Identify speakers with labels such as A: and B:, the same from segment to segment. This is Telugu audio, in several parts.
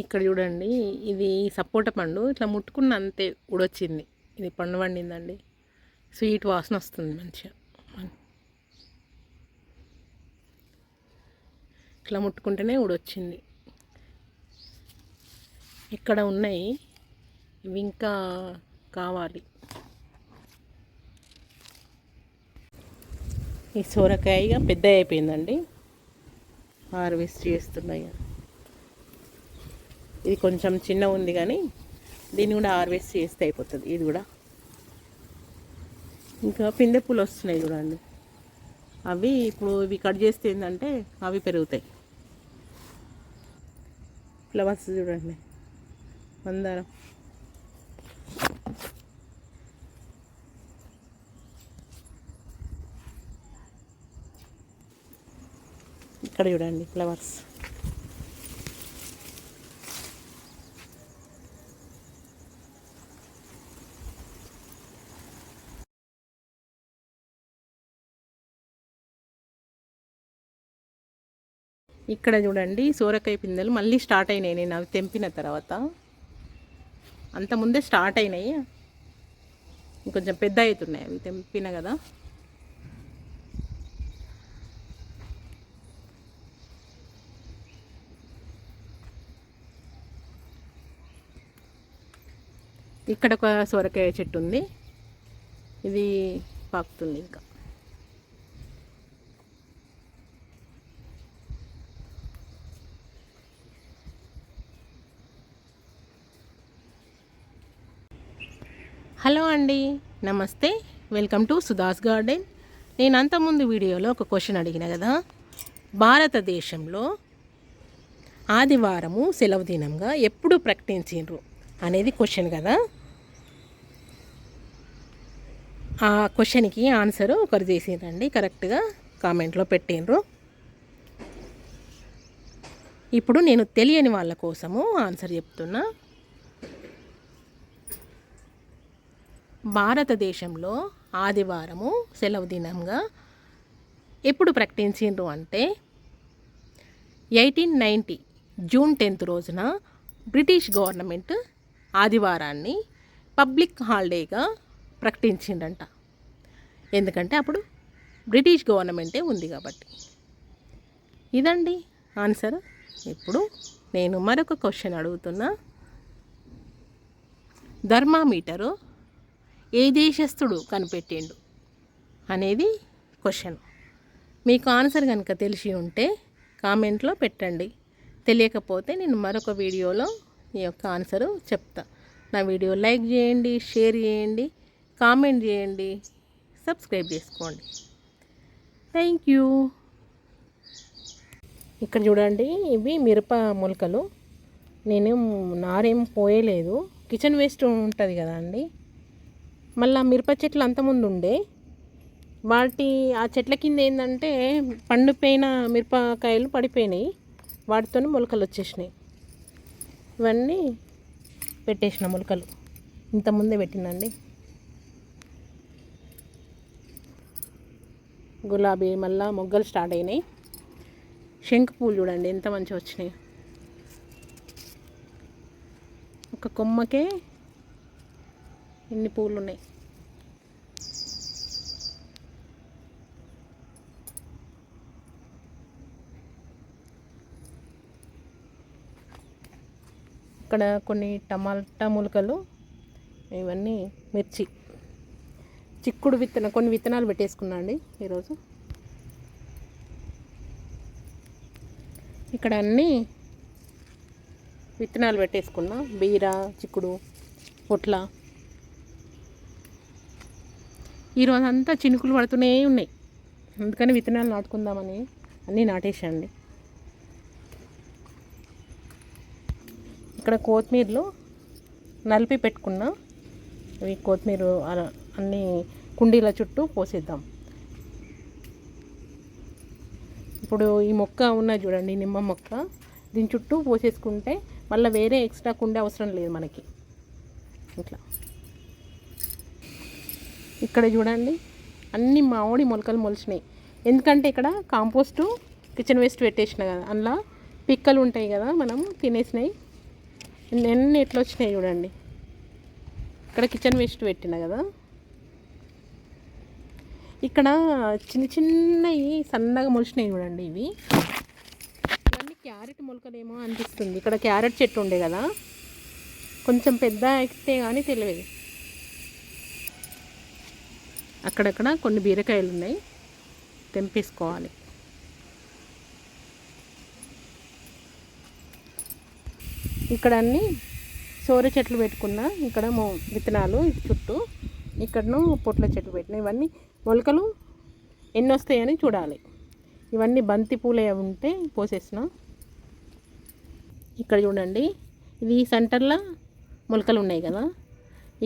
A: ఇక్కడ చూడండి ఇది సపోటా పండు. ఇట్లా ముట్టుకున్న అంతే ఉడొచ్చింది ఇది పండు పండిందండి. స్వీట్ వాసన వస్తుంది మంచిగా. ఇట్లా ముట్టుకుంటేనే ఉడొచ్చింది ఇక్కడ ఉన్నాయి ఇవి ఇంకా కావాలి. ఈ సోరకాయ పెద్ద అయిపోయిందండి. హార్వెస్ట్ చేస్తున్నాయి. ఇది కొంచెం చిన్న ఉంది కానీ దీన్ని కూడా హార్వెస్ట్ చేస్తే అయిపోతుంది. ఇది కూడా. ఇంకా పిందె పూలు వస్తున్నాయి చూడండి. అవి ఇప్పుడు ఇవి కట్ చేస్తే ఏంటంటే అవి పెరుగుతాయి. ఫ్లవర్స్ చూడండి. మందారం. ఇక్కడ చూడండి ఫ్లవర్స్ ఇక్కడ చూడండి సోరకాయ పిందెలు మళ్ళీ స్టార్ట్ అయినాయి నేను అవి తెంపిన తర్వాత. అంత ముందే స్టార్ట్ అయినాయి. ఇంకొంచెం పెద్ద అవుతున్నాయి అవి తెంపిన కదా. ఇక్కడ ఒక సొరకాయ చెట్టు ఉంది. ఇది పాకుతుంది ఇంకా. హలో అండి నమస్తే. Welcome to Sudha's garden. నేను అంతకుముందు వీడియోలో ఒక క్వశ్చన్ అడిగిన కదా? భారతదేశంలో ఆదివారము సెలవు దినంగా ఎప్పుడు ప్రకటించిండ్రు అనేది క్వశ్చన్ కదా? ఆ క్వశ్చన్కి ఆన్సర్ ఒకరు చేసిండ్రండి కరెక్ట్గా కామెంట్లో పెట్టిండ్రు ఇప్పుడు నేను తెలియని వాళ్ళ కోసము ఆన్సర్ చెప్తున్నా. భారతదేశంలో ఆదివారము సెలవు దినంగా ఎప్పుడు ప్రకటించిండ్రు అంటే ఎయిటీన్ నైంటీ జూన్ టెన్త్ రోజున బ్రిటిష్ గవర్నమెంట్ ఆదివారాన్ని పబ్లిక్ హాలిడేగా ప్రకటించిండంట. ఎందుకంటే అప్పుడు బ్రిటిష్ గవర్నమెంటే ఉంది కాబట్టి. ఇదండి ఆన్సర్. ఇప్పుడు నేను మరొక క్వశ్చన్ అడుగుతున్నా. ధర్మామీటరు ఏ దేశస్థుడు కనిపెట్టిండు అనేది క్వశ్చన్ మీకు ఆన్సర్ కనుక తెలిసి ఉంటే కామెంట్లో పెట్టండి. తెలియకపోతే నేను మరొక వీడియోలో మీ యొక్క ఆన్సరు చెప్తా. నా వీడియో లైక్ చేయండి షేర్ చేయండి కామెంట్ చేయండి సబ్స్క్రైబ్ చేసుకోండి. థ్యాంక్ యూ ఇక్కడ చూడండి ఇవి మిరప మొలకలు. నేను నారేం పోయలేదు. కిచెన్ వేస్ట్ ఉంటుంది కదా అండి మళ్ళీ మిరప చెట్లు అంతముందు ఉండే వాటి ఆ చెట్ల కింద ఏంటంటే పండుపోయిన మిరపకాయలు పడిపోయినాయి. వాటితోనే మొలకలు వచ్చేసినాయి. ఇవన్నీ పెట్టేసిన మొలకలు. ఇంతకుముందే పెట్టినండి గులాబీ మళ్ళా మొగ్గలు స్టార్ట్ అయినాయి. శంకు పూలు చూడండి ఎంత మంచిగా వచ్చినాయి. ఒక కొమ్మకే ఎన్ని పూలు ఉన్నాయి ఇక్కడ కొన్ని టమాటా ములకలు ఇవన్నీ మిర్చి. చిక్కుడు విత్తన కొన్ని విత్తనాలు పెట్టేసుకున్నా అండి ఈరోజు. ఇక్కడ అన్నీ విత్తనాలు పెట్టేసుకున్నా. బీర చిక్కుడు పొట్ల. ఈరోజు అంతా చినుకులు పడుతూనే ఉన్నాయి. అందుకని విత్తనాలు నాటుకుందామని అన్నీ నాటేసండి ఇక్కడ కొత్తిమీరలు నలిపి పెట్టుకున్నా ఇవి కొత్తిమీర అన్ని కుండీల చుట్టూ పోసేద్దాం. ఇప్పుడు ఈ మొక్క ఉన్నది చూడండి నిమ్మ మొక్క. దీని చుట్టూ పోసేసుకుంటే మళ్ళీ వేరే ఎక్స్ట్రా కుండీ అవసరం లేదు మనకి. ఇట్లా. ఇక్కడ చూడండి అన్ని మామిడి మొలకలు మొలిచినాయి. ఎందుకంటే ఇక్కడ కాంపోస్టు కిచెన్ వేస్ట్ పెట్టేసిన కదా అందులో పిక్కలు ఉంటాయి కదా మనం తినేసినాయి ఎన్ని ఎట్లా వచ్చినాయి చూడండి. ఇక్కడ కిచెన్ వేస్ట్ పెట్టిన కదా. ఇక్కడ చిన్న చిన్నవి సన్నగా మొలిచినాయి చూడండి ఇవి. ఇవన్నీ క్యారెట్ మొలకలేమో అనిపిస్తుంది. ఇక్కడ క్యారెట్ చెట్టు ఉండే కదా. కొంచెం పెద్ద ఎక్కితే కానీ తెలియదు. అక్కడక్కడ కొన్ని బీరకాయలు ఉన్నాయి. తెంపేసుకోవాలి. ఇక్కడ అన్ని సోర చెట్లు పెట్టుకున్నా ఇక్కడ విత్తనాలు చుట్టూ ఇక్కడను పొట్ల చెట్లు పెట్టిన ఇవన్నీ మొలకలు ఎన్ని వస్తాయని చూడాలి. ఇవన్నీ బంతి పూలే ఉంటే పోసేసిన. ఇక్కడ చూడండి ఇది సెంటర్లో మొలకలు ఉన్నాయి కదా.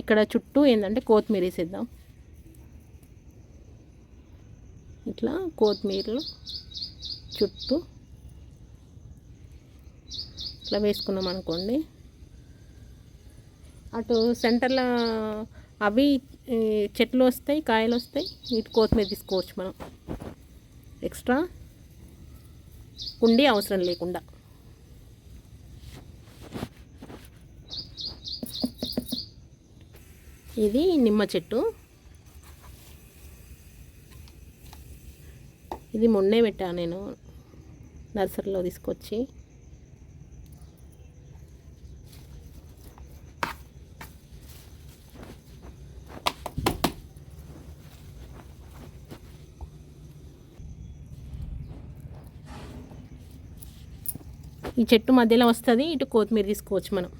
A: ఇక్కడ చుట్టూ ఏంటంటే కొత్తిమీర వేసేద్దాం ఇట్లా కొత్తిమీరలు చుట్టూ ఇట్లా వేసుకున్నాం అనుకోండి. అటు సెంటర్లో అవి చెట్లు వస్తాయి కాయలు వస్తాయి ఇటు కొత్తిమీర తీసుకోవచ్చు మనం. ఎక్స్ట్రా కుండి అవసరం లేకుండా. ఇది నిమ్మ చెట్టు. ఇది మొన్నే పెట్టాను నేను నర్సరీలో తీసుకొచ్చి. ఈ చెట్టు మధ్యలో వస్తుంది ఇటు కొత్తిమీర తీసుకోవచ్చు మనం.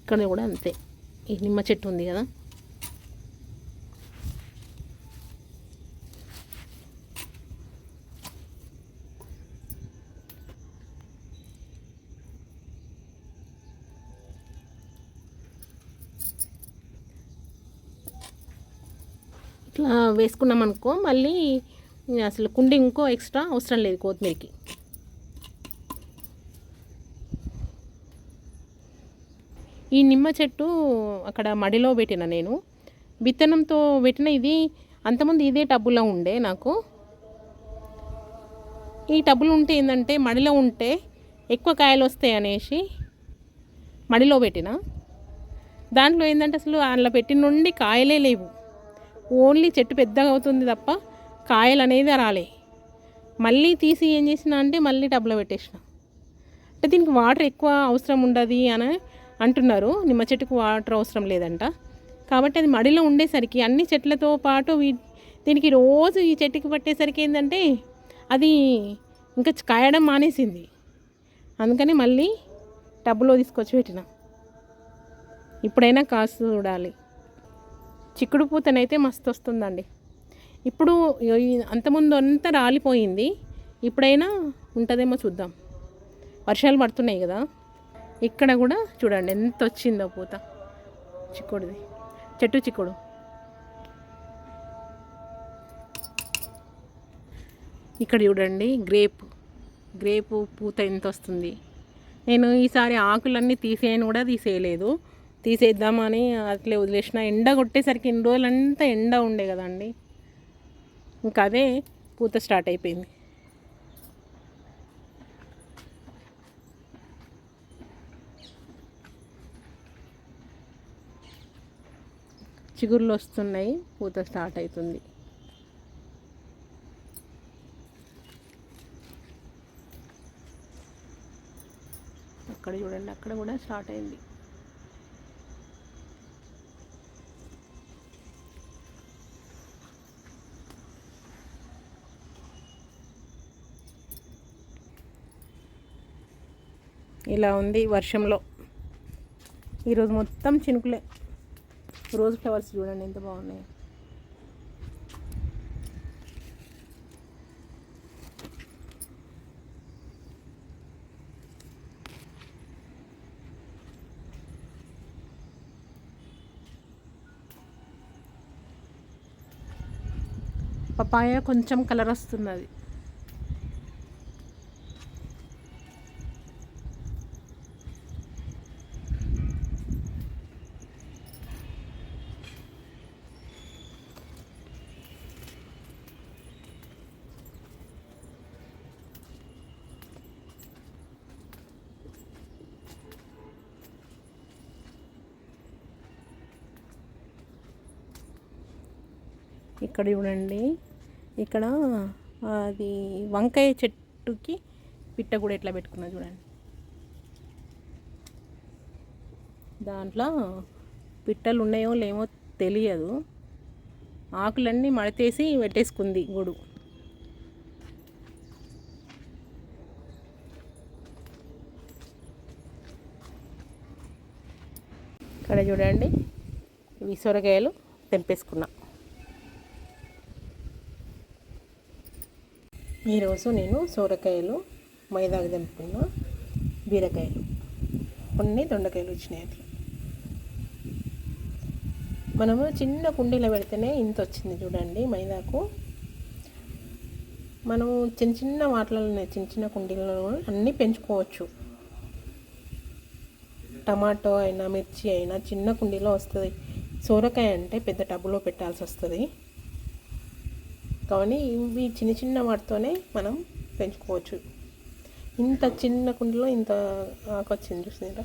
A: ఇక్కడ కూడా అంతే. ఈ నిమ్మ చెట్టు ఉంది కదా. ఇట్లా వేసుకున్నాం అనుకో మళ్ళీ అసలు కుండి ఇంకో ఎక్స్ట్రా అవసరం లేదు కొత్తిమీరకి. ఈ నిమ్మ చెట్టు అక్కడ మడిలో పెట్టిన నేను. విత్తనంతో పెట్టిన ఇది అంతకుముందు ఇదే టబ్బులో ఉండే నాకు. ఈ టబ్బులు ఉంటే ఏంటంటే మడిలో ఉంటే ఎక్కువ కాయలు వస్తాయి అనేసి మడిలో పెట్టిన. దాంట్లో ఏంటంటే అసలు అందులో పెట్టిన నుండి కాయలే లేవు. ఓన్లీ చెట్టు పెద్దగా అవుతుంది తప్ప కాయలు అనేది రాలే. మళ్ళీ తీసి ఏం చేసిన అంటే మళ్ళీ టబ్లో పెట్టేసిన. అంటే దీనికి వాటర్ ఎక్కువ అవసరం ఉండదు అని అంటున్నారు. నిమ్మ చెట్టుకు వాటర్ అవసరం లేదంట. కాబట్టి అది మడిలో ఉండేసరికి అన్ని చెట్లతో పాటు వీ దీనికి రోజు ఈ చెట్టుకి పట్టేసరికి ఏంటంటే అది ఇంకా కాయడం మానేసింది. అందుకని మళ్ళీ టబ్బులో తీసుకొచ్చి పెట్టిన. ఇప్పుడైనా కాసు చూడాలి. చిక్కుడు పూతనైతే మస్తు వస్తుందండి ఇప్పుడు ఈ- అంతకుముందు అంతా రాలిపోయింది. ఇప్పుడైనా ఉంటుందేమో చూద్దాం. వర్షాలు పడుతున్నాయి కదా. ఇక్కడ కూడా చూడండి ఎంత వచ్చిందో పూత. చిక్కుడుది. చెట్టు చిక్కుడు. ఇక్కడ చూడండి గ్రేప్. గ్రేపు పూత ఎంత వస్తుంది నేను ఈసారి ఆకులన్నీ తీసేయని కూడా తీసేయలేదు. తీసేద్దామని అట్లే వదిలేసిన. ఎండ కొట్టేసరికి ఇన్ని రోజులంతా ఎండ ఉండే కదండి. ఇంకా అదే పూత స్టార్ట్ అయిపోయింది. చిగుర్లు వస్తున్నాయి పూత స్టార్ట్ అవుతుంది. అక్కడ చూడండి అక్కడ కూడా స్టార్ట్ అయింది. ఇలా ఉంది వర్షంలో. ఈరోజు మొత్తం చినుకులే. రోజ్ ఫ్లవర్స్ చూడండి ఎంత బాగున్నాయి. పపాయ కొంచెం కలర్ వస్తున్నది. ఇక్కడ చూడండి. ఇక్కడ అది వంకాయ చెట్టుకి పిట్ట కూడా ఎట్లా పెట్టుకున్నా చూడండి. దాంట్లో పిట్టలు ఉన్నాయో లేమో తెలియదు. ఆకులన్నీ మడతేసి పెట్టేసుకుంది గూడు. ఇక్కడ చూడండి ఇవి సొరకాయలు తెంపేసుకున్నా. ఈరోజు నేను సొరకాయలు మైదాకు తెంపుకున్న బీరకాయలు. కొన్ని దొండకాయలు వచ్చినాయి అట్లా మనము చిన్న కుండీలో పెడితేనే ఇంత వచ్చింది చూడండి మైదాకు. మనము చిన్న చిన్న వాటిలలో చిన్న చిన్న కుండీలలో కూడా అన్నీ పెంచుకోవచ్చు. టమాటో అయినా మిర్చి అయినా చిన్న కుండీలో వస్తుంది. సోరకాయ అంటే పెద్ద టబ్బులో పెట్టాల్సి వస్తుంది. కానీ ఇవి చిన్న చిన్న వాటితోనే మనం పెంచుకోవచ్చు. ఇంత చిన్న కుండలో ఇంత ఆకు వచ్చింది చూసినారా?